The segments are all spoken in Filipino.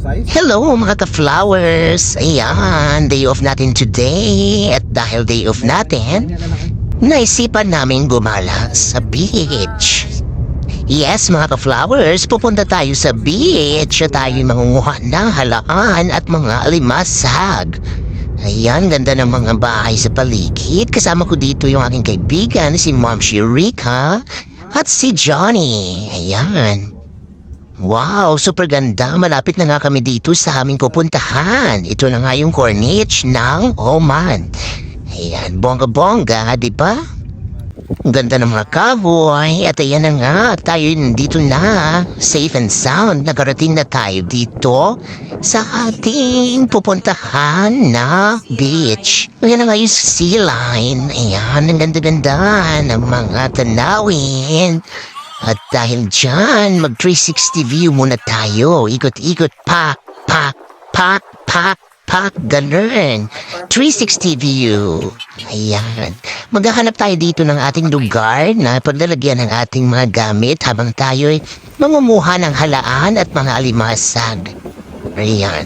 Hello mga ka-flowers! Ayan, day off natin today. At dahil day off natin, naisipan namin gumala sa beach. Yes, mga ka-flowers, pupunta tayo sa beach at tayo mangunguha ng halaan at mga alimasag. Ayan, ganda ng mga bahay sa paligid. Kasama ko dito yung aking kaibigan, si Mom Shirika at si Johnny. Ayan. Wow, super ganda. Malapit na nga kami dito sa aming pupuntahan. Ito na nga yung Corniche ng Oman. Ayan, bongga-bongga, di ba? Ang ganda ng mga kahoy. At ayan na nga, tayo dito na. Safe and sound. Nagarating na tayo dito sa ating pupuntahan na beach. Ayan na nga yung sea line. Ayan, ang ganda-ganda ng mga tanawin. At dahil dyan, mag 360 view muna tayo. Ikot-ikot, pak, pak, pak, pak, pak, ganun. 360 view. Ayan. Maghahanap tayo dito ng ating lugar na paglalagyan ng ating mga gamit habang tayo'y mangumuha ng halaan at mga alimasag. Ayan.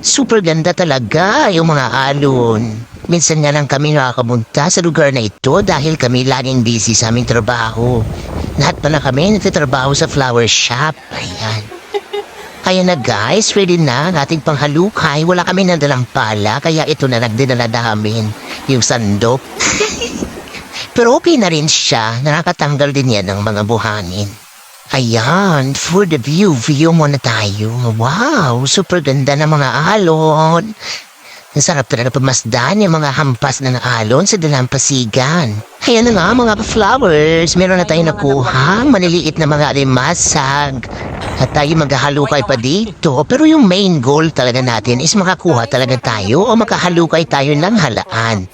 Super ganda talaga yung mga alon. Minsan nga lang kami nakakamunta sa lugar na ito dahil kami laging busy sa aming trabaho. Lahat pala kami nagtatrabaho sa flower shop. Ayan. Kaya na guys, ready na ang ating panghalukay. Wala kami nadalang pala, kaya ito na nagdinala namin. Yung sandok. Pero okay na rin siya. Nakakatanggal din yan ng mga buhanin. Ayan, for the view, view muna tayo. Wow, super ganda ng mga alon. Ang sarap talaga pamasdan yung mga hampas ng alon sa dalampasigan. Ayan na nga mga flowers, meron na tayo nakuha, maliliit na mga alimasag. At tayo maghahalukay pa dito. Pero yung main goal talaga natin is makakuha talaga tayo o makahalukay tayo ng halaan.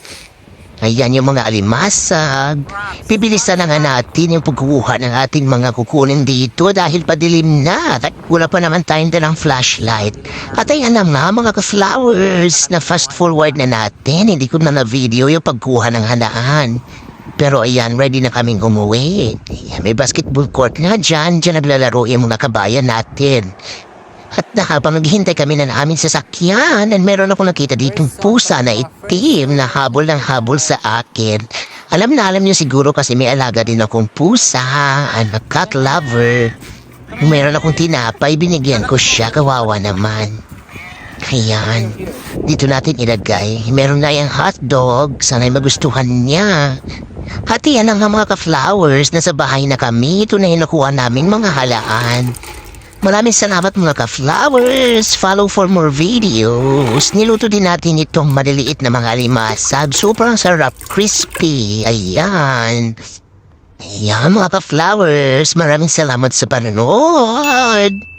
Ayan yung mga alimasag. Pibilisan na nga natin yung pagkuha ng ating mga kukunin dito dahil padilim na. At Wala pa naman tayong dalang flashlight. At ayan na nga mga ka-flowers na fast forward na natin. Hindi ko na na-video yung pagkuha ng halaan. Pero ayan, ready na kaming umuwi. Ayan, may basketball court nga dyan. Dyan naglalaro yung mga kabayan natin. At na habang naghihintay kami na aming sasakyan, and meron ako nakita ditong pusa na itim na habol ng habol sa akin. Alam na alam niyo siguro kasi may alaga din akong pusa, I'm a cat lover. Meron akong tinapay, binigyan ko siya, kawawa naman. Ayan, dito natin ilagay. Meron na yung hotdog, sana'y magustuhan niya. At yan ang mga ka-flowers na sa bahay na kami. Ito na yung nakuha namin mga halaan. Maraming salamat mga ka-flowers. Follow for more videos. Niluto din natin itong maliliit na mga limasag. Sobrang sarap, crispy. Ayan. Ayan mga ka-flowers. Maraming salamat sa panonood.